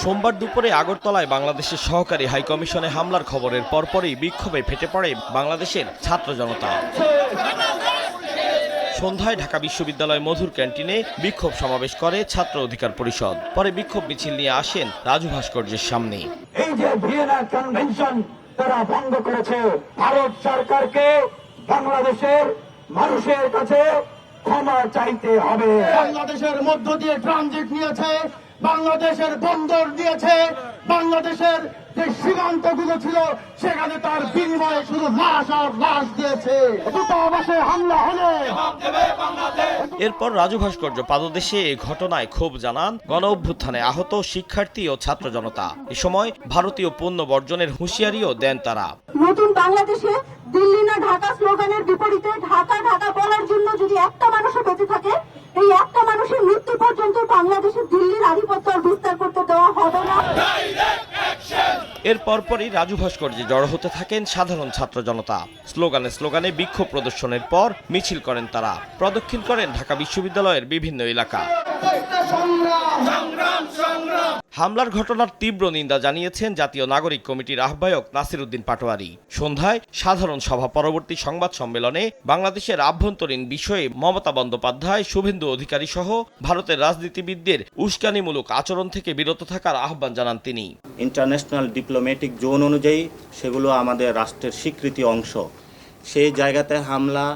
সোমবার দুপুরে আগরতলায় বাংলাদেশের সহকারী হাইকমিশনে হামলার খবরের পরপরই বিক্ষোভে ফেটে পড়ে বাংলাদেশের ছাত্র জনতা। সন্ধ্যায় ঢাকা বিশ্ববিদ্যালয় মধুর ক্যান্টিনে বিক্ষোভ সমাবেশ করে ছাত্র অধিকার পরিষদ। পরে বিক্ষোভ মিছিল নিয়ে আসেন রাজু ভাস্কর্যের সামনে। এই যে ভিয়েনা কনভেনশন তারা ভঙ্গ করেছে ভারত সরকারকে বাংলাদেশের মানুষের কাছে ক্ষমা চাইতে হবে। বাংলাদেশের মধ্য দিয়ে ট্রানজিট নিয়েছে বাংলাদেশের বন্দর দিয়েছে বাংলাদেশের যে সীমান্তগুলো ছিল সেখানে তার বিনিময়ে শুধু লাশ আর লাশ দিয়েছে। দূতাবাসে হামলা হলে। এরপর রাজু ভাস্কর্য পাদদেশে এ ঘটনায় ক্ষোভ জানান গণ অভ্যুত্থানে আহত শিক্ষার্থী ও ছাত্র জনতা। এ সময় ভারতীয় পণ্য বর্জনের হুঁশিয়ারিও দেন তারা। নতুন বাংলাদেশে দিল্লি না ঢাকা স্লোগানের বিপরীতে ঢাকা ঢাকা বলার জন্য যদি একটা মানুষও বেঁচে থাকে এই একটা মানুষের মৃত্যু পর্যন্ত বাংলাদেশে দিল্লির আধিপত্য আর বিস্তার করতে দেওয়া হবে না। এর পরপরই রাজু ভাস্কর্যে জড়ো হতে থাকেন সাধারণ ছাত্র জনতা। স্লোগানে স্লোগানে বিক্ষোভ প্রদর্শনের পর মিছিল করেন তারা। প্রদক্ষিণ করেন ঢাকা বিশ্ববিদ্যালয়ের বিভিন্ন এলাকা। হামলার ঘটনার তীব্র নিন্দা জানিয়েছেন জাতীয় নাগরিক কমিটির আহ্বায়ক নাসির উদ্দিন পাটোয়ারি। সন্ধ্যায় সাধারণ সভা পরবর্তী সংবাদ সম্মেলনে বাংলাদেশের আভ্যন্তরীণ বিষয়ে মমতা বন্দ্যোপাধ্যায়, শুভেন্দু অধিকারী সহ ভারতের রাজনীতিবিদদের উস্কানিমূলক আচরণ থেকে বিরত থাকার আহ্বান জানান তিনি। ইন্টারন্যাশনাল ডিপ্লোম্যাটিক জোন অনুযায়ী সেগুলো আমাদের রাষ্ট্রের স্বীকৃতি অংশ। সেই জায়গাতে হামলা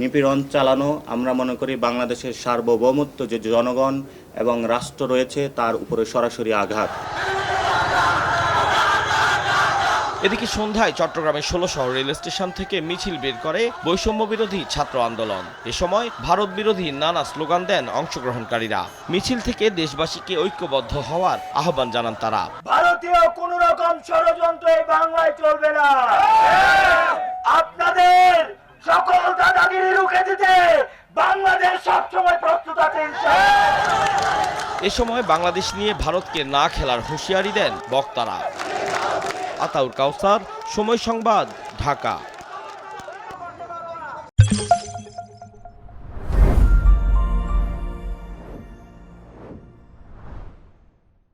নিপীড়ন চালানো আমরা মনে করি বাংলাদেশের সার্বভৌমত্ব যে জনগণ এবং রাষ্ট্র রয়েছে তার উপরে সরাসরি আঘাত। এদিকে সন্ধ্যায় চট্টগ্রামের ষোলো শহর রেল স্টেশন থেকে মিছিল বের করে বৈষম্য বিরোধী ছাত্র আন্দোলন। এ সময় ভারত বিরোধী নানা স্লোগান দেন অংশগ্রহণকারীরা। মিছিল থেকে দেশবাসীকে ঐক্যবদ্ধ হওয়ার আহ্বান জানান তারা। ভারতীয় কোন রকম ষড়যন্ত্র বাংলায় চলবে না। এ সময় বাংলাদেশ নিয়ে ভারতকে না খেলার হুঁশিয়ারি দেন বক্তারা। আতাউর কাউসার, সময় সংবাদ, ঢাকা।